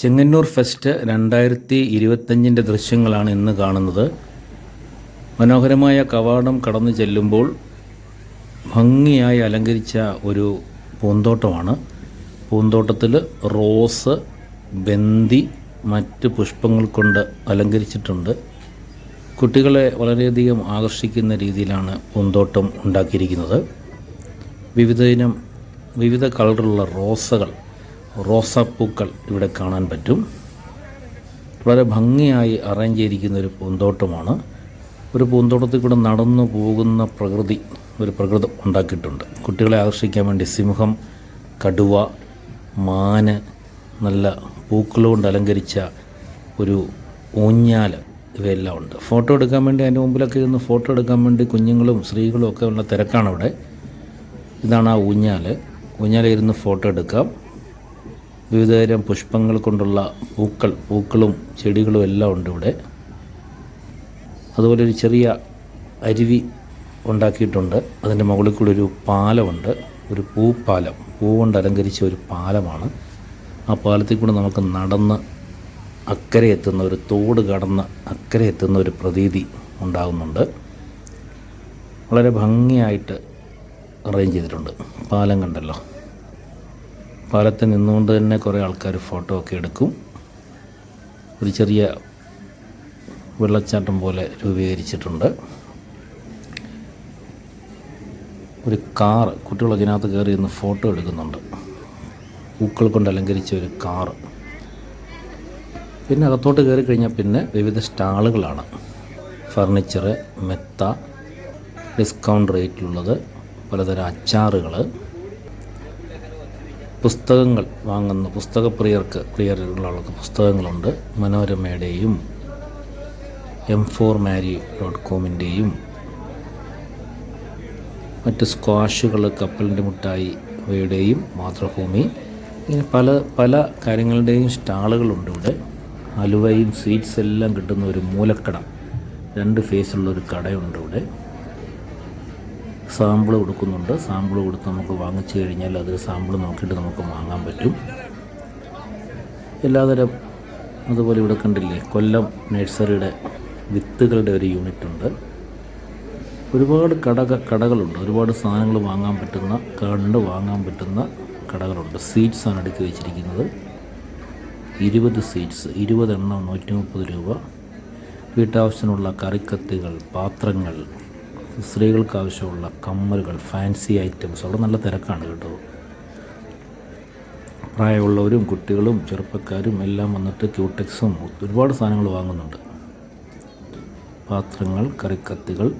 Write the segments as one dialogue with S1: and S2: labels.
S1: Chengannur fest രണ്ടായിരത്തി ഇരുപത്തഞ്ചിന്റെ ദൃശ്യങ്ങളാണ് ഇന്ന് കാണുന്നത്. മനോഹരമായ കവാടം കടന്നു ചെല്ലുമ്പോൾ ഭംഗിയായി അലങ്കരിച്ച ഒരു പൂന്തോട്ടമാണ്. പൂന്തോട്ടത്തിൽ റോസ് ബന്തി മറ്റ് പുഷ്പങ്ങൾ കൊണ്ട് അലങ്കരിച്ചിട്ടുണ്ട്. കുട്ടികളെ വളരെയധികം ആകർഷിക്കുന്ന രീതിയിലാണ് പൂന്തോട്ടം ഉണ്ടാക്കിയിരിക്കുന്നത്. വിവിധ ഇനം വിവിധ കളറുള്ള റോസകൾ റോസാപ്പൂക്കൾ ഇവിടെ കാണാൻ പറ്റും. വളരെ ഭംഗിയായി അറേഞ്ച് ചെയ്തിരിക്കുന്ന ഒരു പൂന്തോട്ടമാണ്. ഒരു പൂന്തോട്ടത്തിൽ കൂടെ നടന്നു പോകുന്ന പ്രകൃതി ഒരു പ്രകൃതം ഉണ്ടാക്കിയിട്ടുണ്ട്. കുട്ടികളെ ആകർഷിക്കാൻ വേണ്ടി സിംഹം കടുവ മാന് നല്ല പൂക്കളുകൊണ്ട് അലങ്കരിച്ച ഒരു ഊഞ്ഞാൽ ഇവയെല്ലാം ഉണ്ട്. ഫോട്ടോ എടുക്കാൻ വേണ്ടി അതിന്റെ മുമ്പിലൊക്കെ ഇരുന്ന് ഫോട്ടോ എടുക്കാൻ വേണ്ടി കുഞ്ഞുങ്ങളും സ്ത്രീകളും ഒക്കെ ഉള്ള തിരക്കാണ് അവിടെ. ഇതാണ് ആ ഊഞ്ഞാൽ. ഊഞ്ഞാലിരുന്ന് ഫോട്ടോ എടുക്കാം. വിവിധതരം പുഷ്പങ്ങൾ കൊണ്ടുള്ള പൂക്കൾ പൂക്കളും ചെടികളും എല്ലാം ഉണ്ട് ഇവിടെ. അതുപോലെ ഒരു ചെറിയ അരുവി ഉണ്ടാക്കിയിട്ടുണ്ട്. അതിന്റെ മുകളിൽ കൂടി ഒരു പാലമുണ്ട്. ഒരു പൂപ്പാലം പൂ കൊണ്ട് അലങ്കരിച്ച ഒരു പാലമാണ്. ആ പാലത്തിൽ കൂടെ നമുക്ക് നടന്ന് അക്കരെ എത്തുന്ന ഒരു തോട് കടന്ന് അക്കരെ എത്തുന്ന ഒരു പ്രതീതി ഉണ്ടാകുന്നുണ്ട്. വളരെ ഭംഗിയായിട്ട് അറേഞ്ച് ചെയ്തിട്ടുണ്ട്. പാലം കണ്ടല്ലോ. പാലത്തിൽ നിന്നുകൊണ്ട് തന്നെ കുറേ ആൾക്കാർ ഫോട്ടോ ഒക്കെ എടുക്കും. ഒരു ചെറിയ വെള്ളച്ചാട്ടം പോലെ രൂപീകരിച്ചിട്ടുണ്ട്. ഒരു കാറ് കുട്ടികളൊക്കെ ഇതിനകത്ത് കയറി ഇന്ന് ഫോട്ടോ എടുക്കുന്നുണ്ട്. പൂക്കൾ കൊണ്ട് അലങ്കരിച്ച ഒരു കാറ് പിന്നെ അകത്തോട്ട് കയറി കഴിഞ്ഞാൽ പിന്നെ വിവിധ സ്റ്റാളുകളാണ്. ഫർണിച്ചർ മെത്ത ഡിസ്കൗണ്ട് റേറ്റിലുള്ളത് പലതരം അച്ചാറുകൾ പുസ്തകങ്ങൾ വാങ്ങുന്ന പുസ്തകപ്രിയർക്ക് പ്രിയരുള്ളവർക്ക് പുസ്തകങ്ങളുണ്ട്. മനോരമയുടെയും എം ഫോർ മാരി ഡോട്ട് കോമിന്റെയും മറ്റ് സ്ക്വാഷുകൾ കപ്പലിന്റെ മുട്ടായി ഇവയുടെയും മാതൃഭൂമി. ഇങ്ങനെ പല പല കാര്യങ്ങളുടെയും സ്റ്റാളുകളുണ്ട് ഇവിടെ. അലുവയും സ്വീറ്റ്സ് എല്ലാം കിട്ടുന്ന ഒരു മൂലക്കട. രണ്ട് ഫേസുള്ള ഒരു കടയുണ്ട് ഇവിടെ. സാമ്പിൾ കൊടുക്കുന്നുണ്ട്. സാമ്പിൾ കൊടുത്ത് നമുക്ക് വാങ്ങിച്ചു കഴിഞ്ഞാൽ അതിൽ സാമ്പിൾ നോക്കിയിട്ട് നമുക്ക് വാങ്ങാൻ പറ്റും. എല്ലാതരം അതുപോലെ ഇവിടെ കണ്ടില്ലേ കൊല്ലം നഴ്സറിയുടെ വിത്തുകളുടെ ഒരു യൂണിറ്റ് ഉണ്ട്. ഒരുപാട് കടക കടകളുണ്ട്. ഒരുപാട് സാധനങ്ങൾ വാങ്ങാൻ പറ്റുന്ന കണ്ട് വാങ്ങാൻ പറ്റുന്ന കടകളുണ്ട്. സീറ്റ്സ് ആണ് അടുക്കി വെച്ചിരിക്കുന്നത്. ഇരുപത് സീറ്റ്സ് ഇരുപതെണ്ണം നൂറ്റി മുപ്പത് രൂപ. വീട്ടാവശ്യത്തിനുള്ള കറിക്കത്തികൾ പാത്രങ്ങൾ സ്ത്രീകൾക്ക് ആവശ്യമുള്ള കമ്മലുകൾ ഫാൻസി ഐറ്റംസ് അവിടെ നല്ല തിരക്കാണ് കേട്ടോ. പ്രായമുള്ളവരും കുട്ടികളും ചെറുപ്പക്കാരും എല്ലാം വന്നിട്ട് ക്യൂടെക്സും ഒരുപാട് സാധനങ്ങൾ വാങ്ങുന്നുണ്ട്. പാത്രങ്ങൾ കറിക്കത്തികൾ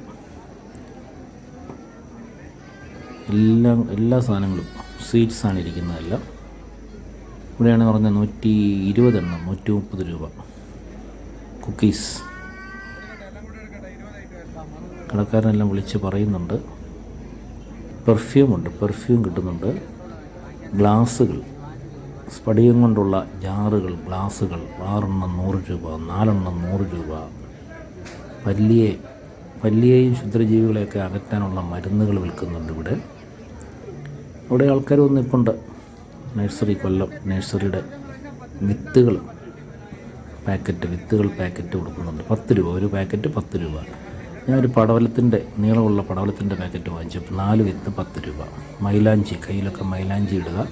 S1: എല്ലാം എല്ലാ സാധനങ്ങളും സ്വീറ്റ്സാണ് ഇരിക്കുന്നതെല്ലാം. ഇവിടെയാണ് പറഞ്ഞത് നൂറ്റി ഇരുപതെണ്ണം നൂറ്റി മുപ്പത് രൂപ. കുക്കീസ്. കടക്കാരനെല്ലാം വിളിച്ച് പറയുന്നുണ്ട്. പെർഫ്യൂമുണ്ട് പെർഫ്യൂം കിട്ടുന്നുണ്ട്. ഗ്ലാസ്സുകൾ സ്ഫടികം കൊണ്ടുള്ള ജാറുകൾ ഗ്ലാസ്സുകൾ ആറെണ്ണം നൂറ് രൂപ നാലെണ്ണം നൂറ് രൂപ. പല്ലിയെ പല്ലിയെയും ക്ഷുദ്രജീവികളെയൊക്കെ അകറ്റാനുള്ള മരുന്നുകൾ വിൽക്കുന്നുണ്ട് ഇവിടെ. ഇവിടെ ആൾക്കാർ വന്നിപ്പുണ്ട് നഴ്സറി കൊല്ലം നഴ്സറിയുടെ വിത്തുകൾ പാക്കറ്റ് വിത്തുകൾ പാക്കറ്റ് കൊടുക്കുന്നുണ്ട്. പത്ത് രൂപ ഒരു പാക്കറ്റ് പത്ത് രൂപ. ഞാനൊരു പടവലത്തിന്റെ നീളമുള്ള പടവലത്തിന്റെ പാക്കറ്റ് വാങ്ങിച്ചു. നാല് വിത്ത് പത്ത് രൂപ. മൈലാഞ്ചി കയ്യിലൊക്കെ മൈലാഞ്ചി ഇടുക.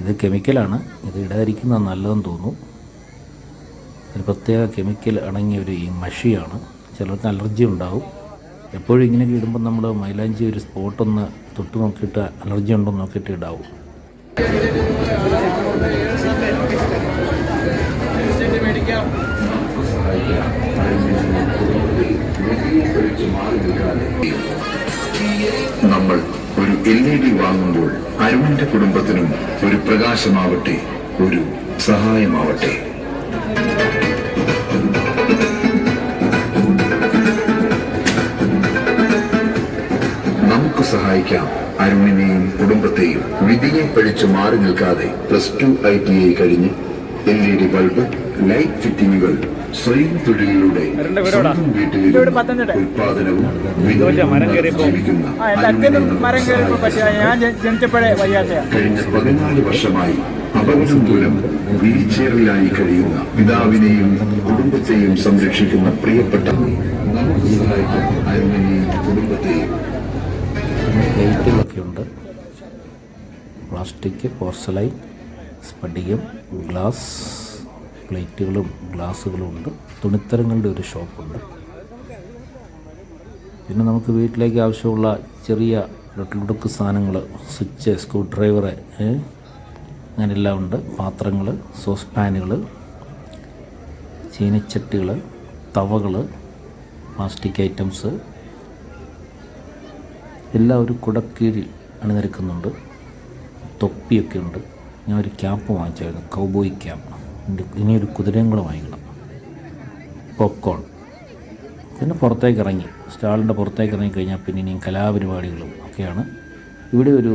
S1: ഇത് കെമിക്കലാണ് ഇത് ഇടാതിരിക്കുന്നത് നല്ലതെന്ന് തോന്നുന്നു. ഒരു പ്രത്യേക കെമിക്കൽ അടങ്ങിയ ഒരു ഈ മഷിയാണ്. ചിലർക്ക് അലർജി ഉണ്ടാവും. എപ്പോഴും ഇങ്ങനെയൊക്കെ ഇടുമ്പോൾ നമ്മൾ മൈലാഞ്ചി ഒരു സ്പോട്ടൊന്ന് തൊട്ട് നോക്കിയിട്ട് അലർജി ഉണ്ടോ നോക്കിയിട്ട് ഇടാവും.
S2: നമ്മൾ ഒരു എൽ ഇ ഡി വാങ്ങുമ്പോൾ അരുണിന്റെ കുടുംബത്തിനും ഒരു പ്രകാശമാവട്ടെ ഒരു സഹായമാവട്ടെ. നമുക്ക് സഹായിക്കാം അരുണിനെയും കുടുംബത്തെയും. വിധിയെ പഴിച്ചു മാറി നിൽക്കാതെ plus two I T I കഴിഞ്ഞ് L E D bulb light ഫിറ്റിംഗുകൾ സ്വയം തൊഴിലിലൂടെ സ്വന്തം ജീവിക്കുന്ന കഴിഞ്ഞ പതിനാല് വർഷമായി അപകടം മൂലം വീൽചെയറിലായി കഴിയുന്ന പിതാവിനെയും കുടുംബത്തെയും സംരക്ഷിക്കുന്ന പ്രിയപ്പെട്ട നമുക്ക് സഹായിക്കും അരുണിനെയും കുടുംബത്തെയും
S1: പ്ലേറ്റുകളൊക്കെ ഉണ്ട് പ്ലാസ്റ്റിക് പോർസലൈൻ സ്പടികം ഗ്ലാസ്. പ്ലേറ്റുകളും ഗ്ലാസ്സുകളും ഉണ്ട്. തുണിത്തരങ്ങളുടെ ഒരു ഷോപ്പുണ്ട്. പിന്നെ നമുക്ക് വീട്ടിലേക്ക് ആവശ്യമുള്ള ചെറിയ ലുടുക്ക് സാധനങ്ങൾ സ്വിച്ച് സ്ക്രൂ ഡ്രൈവർ അങ്ങനെല്ലാം ഉണ്ട്. പാത്രങ്ങൾ സോസ് പാനുകൾ ചീനച്ചട്ടികൾ തവകൾ പ്ലാസ്റ്റിക് ഐറ്റംസ്. എല്ലാം ഒരു കുടക്കീഴിൽ അണിനിരക്കുന്നുണ്ട്. തൊപ്പിയൊക്കെ ഉണ്ട്. ഞാൻ ഒരു ക്യാപ്പ് വാങ്ങിച്ചായിരുന്നു. Cowboy cap. എന്റെ ഇനിയൊരു കുതിരയും കൂടെ വാങ്ങിക്കണം. പോപ്കോൺ പിന്നെ പുറത്തേക്ക് ഇറങ്ങി സ്റ്റാളിന്റെ പുറത്തേക്ക് ഇറങ്ങിക്കഴിഞ്ഞാൽ പിന്നെ ഇനിയും കലാപരിപാടികളും ഒക്കെയാണ്. ഇവിടെ ഒരു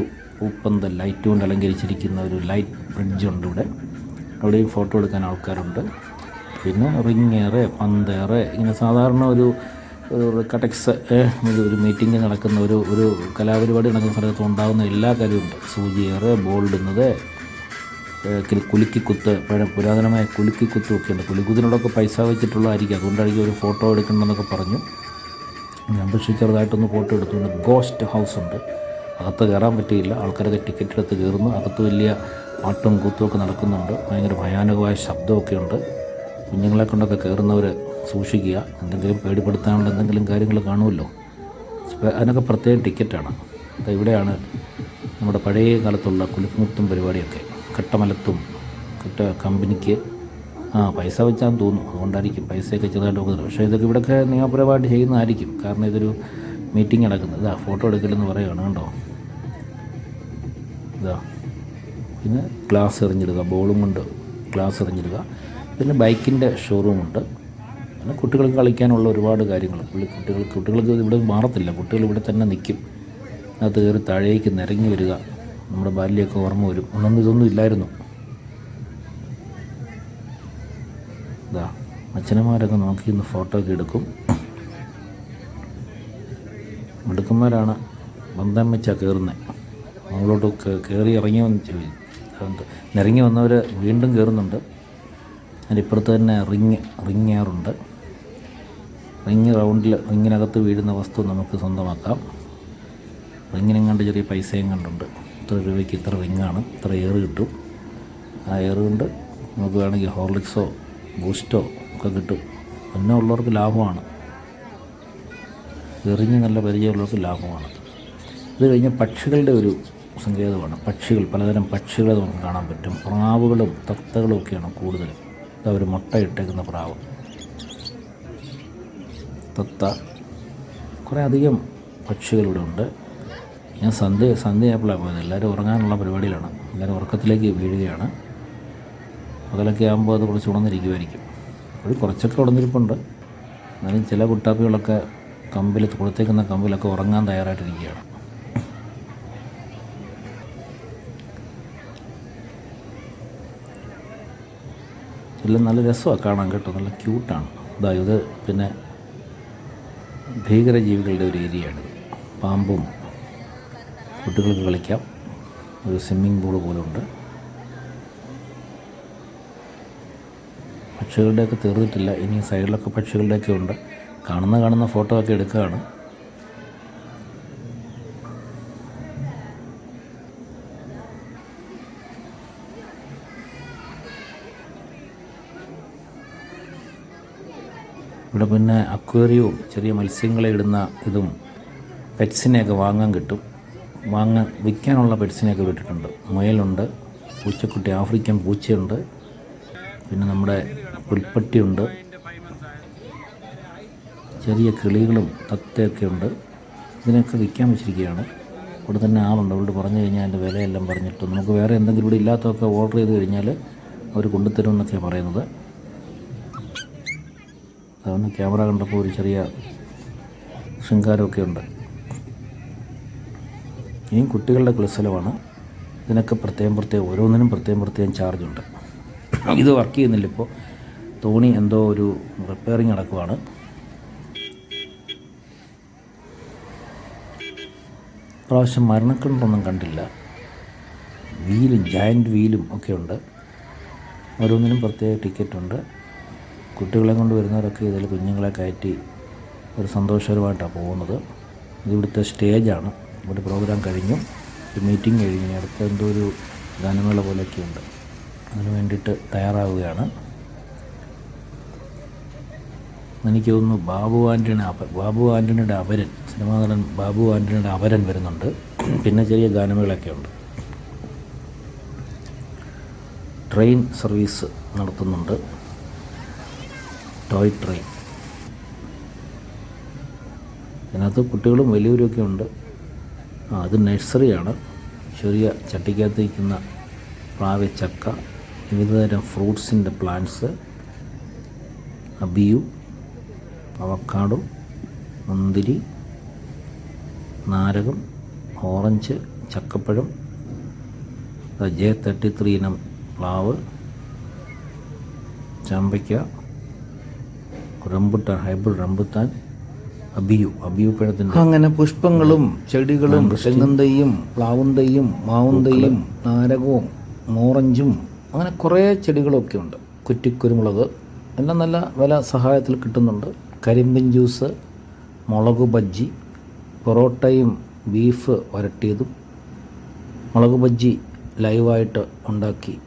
S1: ഉപ്പന്തൽ ലൈറ്റ് കൊണ്ട് അലങ്കരിച്ചിരിക്കുന്ന ഒരു ലൈറ്റ് ബ്രിഡ്ജുണ്ട് ഇവിടെ. അവിടെയും ഫോട്ടോ എടുക്കാൻ ആൾക്കാരുണ്ട്. പിന്നെ റിങ്ങേറ് പന്തേറ് ഇങ്ങനെ സാധാരണ ഒരു ഒരു കട്ടക്സ് ഒരു ഒരു മീറ്റിംഗ് നടക്കുന്ന ഒരു ഒരു കലാപരിപാടി നടക്കുന്ന സ്ഥലത്ത് ഉണ്ടാകുന്ന എല്ലാ കാര്യവും കാര്യമുണ്ട് സൂചിയേറ് ബോൾഡുന്നത് കുലുക്കിക്കുത്ത് പഴയ പുരാതനമായ കുലുക്കിക്കുത്തും ഒക്കെ ഉണ്ട്. കുലുക്കുത്തിനോടൊക്കെ പൈസ വെച്ചിട്ടുള്ളതായിരിക്കും. അതുകൊണ്ടായിരിക്കും ഒരു ഫോട്ടോ എടുക്കണമെന്നൊക്കെ പറഞ്ഞു. ഞാൻ പക്ഷേ ചെറുതായിട്ടൊന്ന് ഫോട്ടോ എടുത്തുകൊണ്ട് ഗോസ്റ്റ് ഹൗസ് ഉണ്ട്. അകത്ത് കയറാൻ പറ്റിയില്ല. ആൾക്കാരൊക്കെ ടിക്കറ്റ് എടുത്ത് കയറുന്നു. അകത്ത് വലിയ പാട്ടും കൂത്തും ഒക്കെ നടക്കുന്നുണ്ട്. ഭയങ്കര ഭയാനകമായ ശബ്ദമൊക്കെ ഉണ്ട്. കുഞ്ഞുങ്ങളെ കൊണ്ടൊക്കെ കയറുന്നവർ സൂക്ഷിക്കുക. എന്തെങ്കിലും പേടിപ്പെടുത്താനുള്ള എന്തെങ്കിലും കാര്യങ്ങൾ കാണുമല്ലോ. അതിനൊക്കെ പ്രത്യേകം ടിക്കറ്റാണ്. അപ്പോൾ ഇവിടെയാണ് നമ്മുടെ പഴയ കാലത്തുള്ള കുലുക്കുമുത്തും പരിപാടിയൊക്കെ. കട്ടമലത്തും കട്ട കമ്പനിക്ക് ആ പൈസ വെച്ചാൽ തോന്നും അതുകൊണ്ടായിരിക്കും പൈസയൊക്കെ ചെറുതായിട്ട് നോക്കുന്നത്. പക്ഷേ ഇതൊക്കെ ഇവിടെയൊക്കെ നിയമപരമായിട്ട് ചെയ്യുന്നതായിരിക്കും. കാരണം ഇതൊരു മീറ്റിംഗ് നടക്കുന്നത്. ഇതാ ഫോട്ടോ എടുക്കലെന്ന് പറയുകയാണ് കേട്ടോ ഇതാ പിന്നെ ഗ്ലാസ് എറിഞ്ഞിടുക ബോളും കൊണ്ട് ഗ്ലാസ് എറിഞ്ഞിടുക. പിന്നെ ബൈക്കിന്റെ ഷോറൂമുണ്ട് പിന്നെ കുട്ടികൾക്ക് കളിക്കാനുള്ള ഒരുപാട് കാര്യങ്ങൾ. പുള്ളി കുട്ടികൾക്ക് കുട്ടികൾക്ക് ഇവിടെ മാറത്തില്ല. കുട്ടികൾ ഇവിടെ തന്നെ നിൽക്കും. അത് കയറി താഴേക്ക് നിരങ്ങി വരിക. നമ്മുടെ ബാല്യമൊക്കെ ഓർമ്മ വരും. ഒന്നും ഇതൊന്നും ഇല്ലായിരുന്നു. ഇതാ അച്ഛനമാരൊക്കെ നോക്കി ഇന്ന് ഫോട്ടോ ഒക്കെ എടുക്കും. മിടുക്കന്മാരാണ് ബന്ധം വെച്ചാൽ കയറുന്നത് മുകളിലോട്ട് കയറി ഇറങ്ങി നിരങ്ങി വന്നവർ വീണ്ടും കയറുന്നുണ്ട് അതിന്റെ ഇപ്പുറത്ത് തന്നെ റിങ് റിങ് എയറുണ്ട് റിങ് റൗണ്ടിൽ റിങ്ങിനകത്ത് വീഴുന്ന വസ്തു നമുക്ക് സ്വന്തമാക്കാം. റിങ്ങിനെങ്ങാണ്ട് ചെറിയ പൈസയും കണ്ടുണ്ട് ഇത്ര രൂപയ്ക്ക് ഇത്ര റിങ്ങാണ്. ഇത്ര എയർ കിട്ടും. ആ എയർ കൊണ്ട് നമുക്ക് വേണമെങ്കിൽ ഹോർലിക്സോ ബൂസ്റ്റോ ഒക്കെ കിട്ടും. എന്നെ ഉള്ളവർക്ക് ലാഭമാണ്. എറിഞ്ഞ് നല്ല പരിചയമുള്ളവർക്ക് ലാഭമാണ്. ഇത് കഴിഞ്ഞ് പക്ഷികളുടെ ഒരു സങ്കേതമാണ്. പക്ഷികൾ പലതരം പക്ഷികളെ നമുക്ക് കാണാൻ പറ്റും. പ്രാവുകളും തത്തകളും ഒക്കെയാണ് കൂടുതലും. അവർ ഒരു മുട്ട ഇട്ടേക്കുന്ന പ്രാവ്. തത്ത. കുറേ അധികം പക്ഷികളിവിടെ ഉണ്ട്. ഞാൻ സന്ധ്യ സന്ധ്യയായപ്പോഴാണ് പോയത്. എല്ലാവരും ഉറങ്ങാനുള്ള പരിപാടിയിലാണ്. എല്ലാവരും ഉറക്കത്തിലേക്ക് വീഴുകയാണ്. പകലൊക്കെ ആകുമ്പോൾ അത് കുറച്ച് ഉണർന്നിരിക്കുമായിരിക്കും ഒരു കുറച്ചൊക്കെ ഉണർന്നിരിപ്പുണ്ട്. എന്നാലും ചില കുട്ടാപ്പികളൊക്കെ കമ്പിൽ കൊടുത്തേക്കുന്ന കമ്പിലൊക്കെ ഉറങ്ങാൻ തയ്യാറായിട്ടിരിക്കുകയാണ്. എല്ലാം നല്ല രസമാണ് കാണാൻ കേട്ടോ. നല്ല ക്യൂട്ടാണ്. ഇതാ ഇത് പിന്നെ ഭീകരജീവികളുടെ ഒരു ഏരിയയാണിത്. പാമ്പും കുട്ടികൾക്ക് കളിക്കാം. ഒരു സ്വിമ്മിംഗ് പൂൾ പോലുണ്ട്. പക്ഷികളുടെയൊക്കെ തീർന്നിട്ടില്ല. ഇനി സൈഡിലൊക്കെ പക്ഷികളുടെയൊക്കെ ഉണ്ട്. കാണുന്ന കാണുന്ന ഫോട്ടോ ഒക്കെ എടുക്കുകയാണ്. ഇവിടെ പിന്നെ അക്വേറിയവും ചെറിയ മത്സ്യങ്ങളെ ഇടുന്ന ഇതും പെറ്റ്സിനെയൊക്കെ വാങ്ങാൻ കിട്ടും. വാങ്ങാൻ വിൽക്കാനുള്ള പെറ്റ്സിനെയൊക്കെ വിട്ടിട്ടുണ്ട്. മുയലുണ്ട് പൂച്ചക്കുട്ടി ആഫ്രിക്കൻ പൂച്ചയുണ്ട് പിന്നെ നമ്മുടെ പുൽപ്പട്ടിയുണ്ട്. ചെറിയ കിളികളും തത്തയൊക്കെ ഉണ്ട്. ഇതിനൊക്കെ വിൽക്കാൻ വെച്ചിരിക്കുകയാണ്. ഇവിടെ തന്നെ ആളുണ്ട്. അവരോട് പറഞ്ഞു കഴിഞ്ഞാൽ അതിന്റെ വിലയെല്ലാം പറഞ്ഞിട്ട് നമുക്ക് വേറെ എന്തെങ്കിലും ഇവിടെ ഇല്ലാത്തതൊക്കെ ഓർഡർ ചെയ്ത് കഴിഞ്ഞാൽ അവർ കൊണ്ടുത്തരുമെന്നൊക്കെയാണ് പറയുന്നത്. അതുകൊണ്ട് ക്യാമറ കണ്ടപ്പോൾ ഒരു ചെറിയ ശൃംഗാരമൊക്കെ ഉണ്ട്. ഇനിയും കുട്ടികളുടെ കുളിസ്ഥലമാണ് ഇതിനൊക്കെ പ്രത്യേകം പ്രത്യേകം ഓരോന്നിനും പ്രത്യേകം പ്രത്യേകം ചാർജുണ്ട് ഇത് വർക്ക് ചെയ്യുന്നില്ല ഇപ്പോൾ തോണി എന്തോ ഒരു റിപ്പയറിങ് നടക്കുവാണ്. പ്രാവശ്യം മരണക്കിണറൊന്നും കണ്ടില്ല. വീലും ജയന്റ് വീലും ഒക്കെ ഉണ്ട്. ഓരോന്നിനും പ്രത്യേക ടിക്കറ്റ് ഉണ്ട്. കുട്ടികളെ കൊണ്ട് വരുന്നവരൊക്കെ ഇതിൽ കുഞ്ഞുങ്ങളെ കയറ്റി ഒരു സന്തോഷകരമായിട്ടാണ് പോകുന്നത്. ഇത് ഇവിടുത്തെ സ്റ്റേജാണ് ഇവിടെ പ്രോഗ്രാം കഴിഞ്ഞു. ഒരു മീറ്റിംഗ് കഴിഞ്ഞു. അടുത്ത എന്തോ ഒരു ഗാനമേള പോലെയൊക്കെ ഉണ്ട് അതിന് വേണ്ടിയിട്ട് തയ്യാറാവുകയാണ്. എനിക്ക് തോന്നുന്നു ബാബു ആന്റണി അപ ബാബു ആന്റണിയുടെ അപരൻ സിനിമാ നടൻ ബാബു ആന്റണിയുടെ അപരൻ വരുന്നുണ്ട്. പിന്നെ ചെറിയ ഗാനമേളൊക്കെ ഉണ്ട് ട്രെയിൻ സർവീസ് നടത്തുന്നുണ്ട്. Toy train. അതിനകത്ത് കുട്ടികളും വലിയവരൊക്കെ ഉണ്ട് അത് നഴ്സറിയാണ്. ചെറിയ ചട്ടിക്കകത്ത് വയ്ക്കുന്ന പ്ലാവ് ചക്ക വിവിധതരം ഫ്രൂട്ട്സിന്റെ പ്ലാന്റ്സ് അബിയു അവക്കാടു മുന്തിരി നാരകം ഓറഞ്ച് ചക്കപ്പഴം ജെ തേർട്ടി ത്രീ ഇനം പ്ലാവ് ചാമ്പയ്ക്ക റംബുട്ടാൻ ഹൈബ്രിഡ് റംബുത്താൻ അബിയു അബിയു പഴത്തിന്റെ അങ്ങനെ പുഷ്പങ്ങളും ചെടികളും തെങ്ങും തൈയും പ്ലാവും തൈയും മാവും തൈയും നാരകവും ഓറഞ്ചും അങ്ങനെ കുറേ ചെടികളൊക്കെ ഉണ്ട്. കുറ്റിക്കുരുമുളക് എല്ലാം നല്ല വില സഹായത്തിൽ കിട്ടുന്നുണ്ട്. കരിമ്പിൻ ജ്യൂസ് മുളക് ബജ്ജി പൊറോട്ടയും ബീഫ് വരട്ടിയതും മുളക് ബജ്ജി ലൈവായിട്ട് ഉണ്ടാക്കി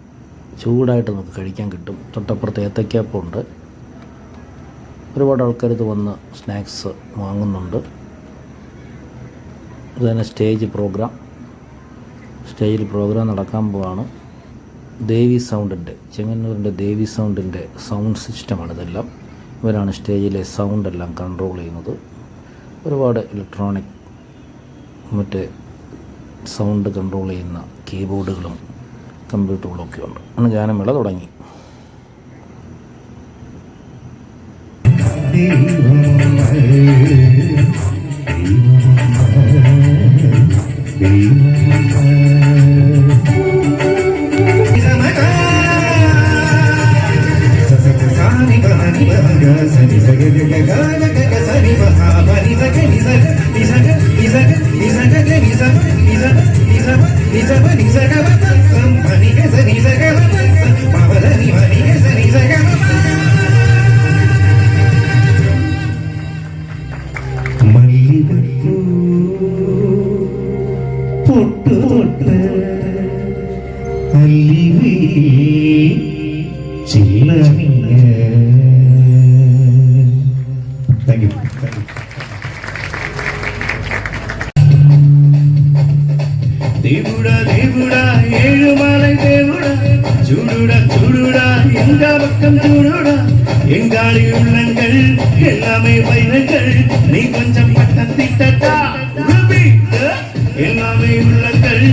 S1: ചൂടായിട്ട് നമുക്ക് കഴിക്കാൻ കിട്ടും. തൊട്ടപ്പുറത്ത് ഏത്തയ്ക്കാപ്പം ഉണ്ട് ഒരുപാട് ആൾക്കാർ ഇത് വന്ന് സ്നാക്സ് വാങ്ങുന്നുണ്ട്. ഇത് തന്നെ സ്റ്റേജ് പ്രോഗ്രാം. സ്റ്റേജിൽ പ്രോഗ്രാം നടക്കാൻ പോവാണ്. ദേവി സൗണ്ടിന്റെ ചെങ്ങന്നൂരിന്റെ ദേവി സൗണ്ടിന്റെ സൗണ്ട് സിസ്റ്റമാണ് ഇതെല്ലാം. ഇവരാണ് സ്റ്റേജിലെ സൗണ്ട് എല്ലാം കൺട്രോൾ ചെയ്യുന്നത്. ഒരുപാട് ഇലക്ട്രോണിക് മറ്റേ സൗണ്ട് കൺട്രോൾ ചെയ്യുന്ന കീബോർഡുകളും കമ്പ്യൂട്ടറുകളും ഒക്കെ ഉണ്ട്. അന്ന് ഗാനമേള തുടങ്ങി.
S3: నిజగ నిజగ నిజగ నిజగ నిజగ சூடுடா சூடுடா எங்கா பக்கம் சூடுடா எங்காளி உள்ளங்கள் எல்லாமே வைரங்கள் நீ கொஞ்சம் பட்டத்திட்டா எல்லாமே உள்ளங்கள்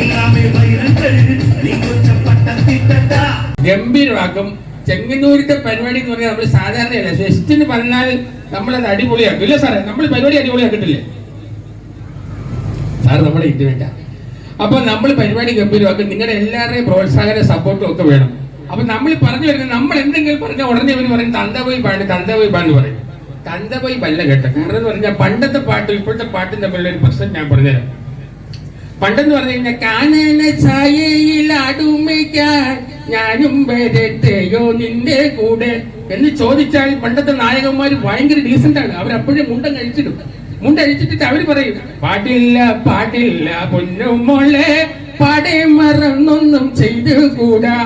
S3: எல்லாமே வைரங்கள் நீ கொஞ்சம் பட்டத்திட்டா
S4: ഗംഭീരമാക്കും. ചെങ്ങന്നൂരിന്റെ പരിപാടി എന്ന് പറഞ്ഞാൽ നമ്മൾ സാധാരണയല്ല. ഫെസ്റ്റ് പറഞ്ഞാൽ നമ്മളത് അടിപൊളിയാക്കും. ഇല്ല സാറേ നമ്മൾ പരിപാടി അടിപൊളിയാക്കിട്ടില്ലേ സാർ നമ്മളെ ഇന്ത്യവേറ്റാ അപ്പൊ നമ്മൾ പരിപാടി ഗംഭീരമാക്കും നിങ്ങളുടെ എല്ലാവരുടെയും പ്രോത്സാഹന സപ്പോർട്ടും ഒക്കെ വേണം. അപ്പൊ നമ്മൾ പറഞ്ഞു വരുന്നത് നമ്മൾ എന്തെങ്കിലും പറഞ്ഞ ഉടനെ ഇവർ പറയും തന്തപോയി പാട്ട് തന്തപോയി പാട്ട് പറയും. തന്തപോയി പല്ല കേട്ട. കാരണം എന്ന് പറഞ്ഞാൽ പണ്ടത്തെ പാട്ടും ഇപ്പോഴത്തെ പാട്ടും തമ്മിലുള്ള ഒരു പ്രശ്നം ഞാൻ പറഞ്ഞുതരാം. പണ്ടെന്ന് പറഞ്ഞു കഴിഞ്ഞാൽ കാനന ചായയിൽ ഞാനും വരട്ടെയോ നിന്റെ കൂടെ? എന്ന് ചോദിച്ചാൽ പണ്ടത്തെ നായകന്മാർ ഭയങ്കര ഡീസന്റ് ആണ്. അവരപ്പോഴും മുണ്ടം കഴിച്ചിടും മുണ്ട അഴിച്ചിട്ട് അവർ പറയും. പാടില്ല പാട്ടില്ല പൊന്നുമോളെ പാടെ മറന്നൊന്നും ചെയ്തു കൂടാ.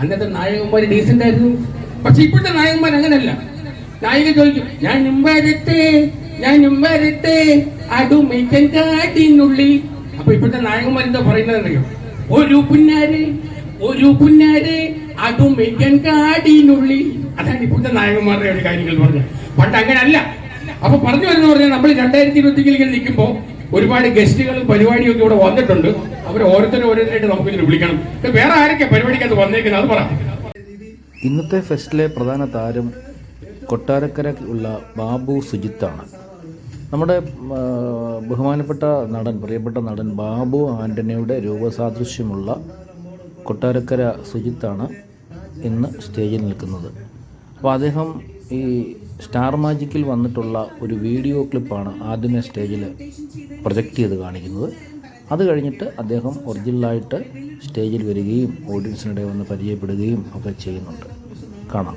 S4: അന്നത്തെ നായകന്മാർ ഡീസന്റ് ആയിരുന്നു. പക്ഷെ ഇപ്പോഴത്തെ നായകന്മാർ അങ്ങനല്ല. നായിക ചോദിക്കും ഞാനും വരട്ടെ ഞാനും വരട്ടെ അടുമിക്കൻ കാട്ടിനുള്ളിൽ അപ്പൊ ഇപ്പോഴത്തെ നായകന്മാർ എന്താ പറയുന്നത് അറിയോ ഒരു പുന്നാര് ഒരു പുന്നാര് അടുമിക്കൻ കാടിനുള്ളിൽ. അതാണ് ഇപ്പോഴത്തെ നായകന്മാരുടെ ഒരു കാര്യങ്ങൾ പറഞ്ഞത്. പണ്ട് അങ്ങനല്ല. അപ്പൊ പറഞ്ഞു വരുന്ന പറഞ്ഞാൽ നമ്മൾ രണ്ടായിരത്തി ഇരുപത്തിയിൽ നിൽക്കുമ്പോൾ ഒരുപാട് ഗസ്റ്റുകളും പരിപാടിയും ഒക്കെ ഇവിടെ വന്നിട്ടുണ്ട്. അവർ ഓരോരുത്തരും ഓരോരുത്തരായിട്ട് നമുക്ക് ഇതിന് വിളിക്കണം വേറെ ആരൊക്കെ പരിപാടിക്കകത്ത് വന്നേക്കുന്നത്? അത് പറ.
S1: ഇന്നത്തെ ഫെസ്റ്റിലെ പ്രധാന താരം കൊട്ടാരക്കര ഉള്ള ബാബു സുജിത്താണ്. നമ്മുടെ ബഹുമാനപ്പെട്ട നടൻ പ്രിയപ്പെട്ട നടൻ ബാബു ആന്റണിയുടെ രൂപസാദൃശ്യമുള്ള കൊട്ടാരക്കര സുജിത്താണ് ഇന്ന് സ്റ്റേജിൽ നിൽക്കുന്നത്. അപ്പോൾ അദ്ദേഹം ഈ സ്റ്റാർ മാജിക്കിൽ വന്നിട്ടുള്ള ഒരു വീഡിയോ ക്ലിപ്പാണ് ആദ്യമേ സ്റ്റേജിൽ പ്രൊജക്റ്റ് ചെയ്ത് കാണിക്കുന്നത്. അത് കഴിഞ്ഞിട്ട് അദ്ദേഹം ഒറിജിനലായിട്ട് സ്റ്റേജിൽ വരികയും ഓഡിയൻസിനിടെ വന്ന് പരിചയപ്പെടുകയും ഒക്കെ ചെയ്യുന്നുണ്ട്. കാണാം.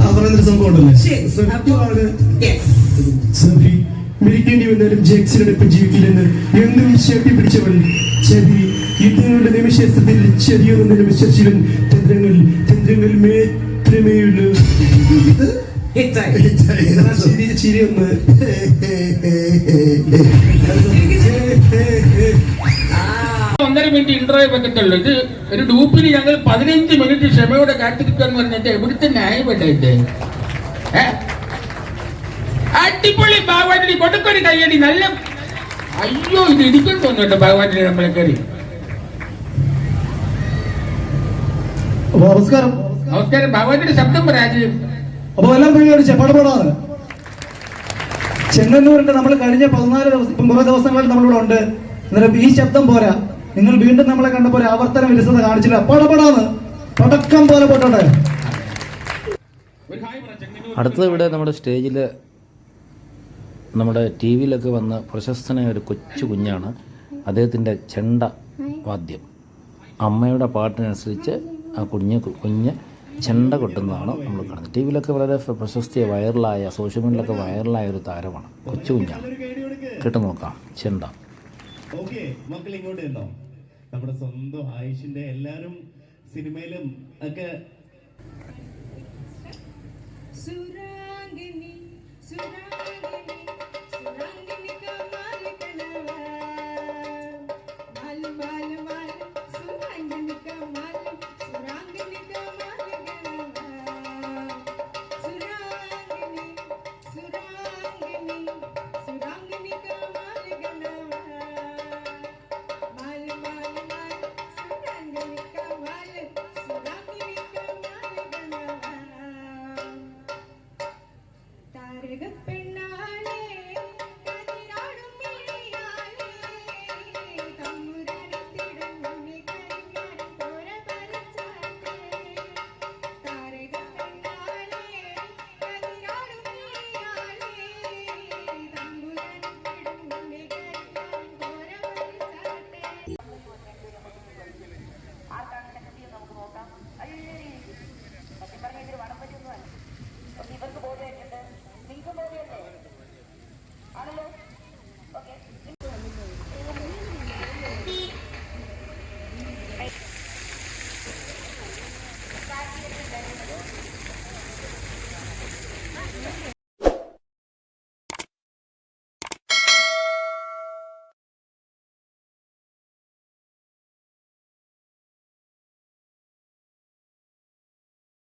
S3: ചന്ദ്രങ്ങൾ മരിക്കേണ്ടി വന്നാലും ജെക്സിനോടൊപ്പം ജീവിക്കില്ലെന്ന് എന്നും ശക്തി പിടിച്ചവൾ ചതി യുദ്ധങ്ങളുടെ നിമിഷത്തിൽ ചതിയൊന്നും വിശ്വസിലും തന്ത്രങ്ങൾ തന്ത്രങ്ങൾ മാത്രമേയുള്ളൂ ചിരി ചിരി ഒന്ന്
S4: ഒന്നര മിനിറ്റ് ഇന്റർവ്യൂ പറ്റത്തുള്ളൂ ഇത് ഒരു ഡൂപ്പിന് ഞങ്ങൾ പതിനഞ്ച് മിനിറ്റ് ക്ഷമയോടെ കാത്തിരിക്കാന്ന് പറഞ്ഞിട്ട് എവിടുത്തെ ന്യായമല്ല ഇത്? അടിപൊളി ഭഗവാനെ കൊടുക്കൊരു കയ്യടി നല്ല അയ്യോ ഇത് ഇടിക്കാൻ തോന്നുന്നുണ്ട് ഭഗവാനെ നമ്മളെ കയറി.
S3: നമസ്കാരം.
S4: നമസ്കാരം. ഭഗവാന്റെ ശബ്ദം പരാജയം
S3: അപ്പൊ എല്ലാം പരിഗണിച്ച പടപടാണ്. ചെങ്ങന്നൂരിന്റെ നമ്മൾ കഴിഞ്ഞ പതിനാല് ദിവസം ഇപ്പം കുറെ ദിവസങ്ങളിൽ നമ്മളിവിടെ ഉണ്ട്. എന്നിട്ട് ഈ ശബ്ദം പോരാ. നിങ്ങൾ വീണ്ടും നമ്മളെ കണ്ടപ്പോൾ ആവർത്തനം വിരസത കാണിച്ചില്ല. പടപടാന്ന് പടക്കം പോലെ പോട്ടെ
S1: അടുത്തത് ഇവിടെ നമ്മുടെ സ്റ്റേജിൽ നമ്മുടെ ടി വിയിലൊക്കെ വന്ന പ്രശസ്തനായ ഒരു കൊച്ചു കുഞ്ഞാണ്. അദ്ദേഹത്തിന്റെ ചെണ്ട വാദ്യം. അമ്മയുടെ പാട്ടിനനുസരിച്ച് ആ കുഞ്ഞ് കുഞ്ഞ് ചെണ്ട കൊട്ടുന്നതാണ് നമ്മൾ കാണുന്നത്. ടി വിയിലൊക്കെ വളരെ പ്രശസ്തിയ വൈറലായ സോഷ്യൽ മീഡിയയിലൊക്കെ വൈറലായ ഒരു താരമാണ്. കൊച്ചു കുഞ്ഞാണ്. കേട്ട് നോക്കാം. ചെണ്ട.
S3: ഓക്കെ മക്കൾ ഇങ്ങോട്ട് ഉണ്ടോ നമ്മുടെ സ്വന്തം ആയുഷിന്റെ എല്ലാരും സിനിമയിലും ഒക്കെ
S5: സുരാംഗിനി സുരാംഗിനി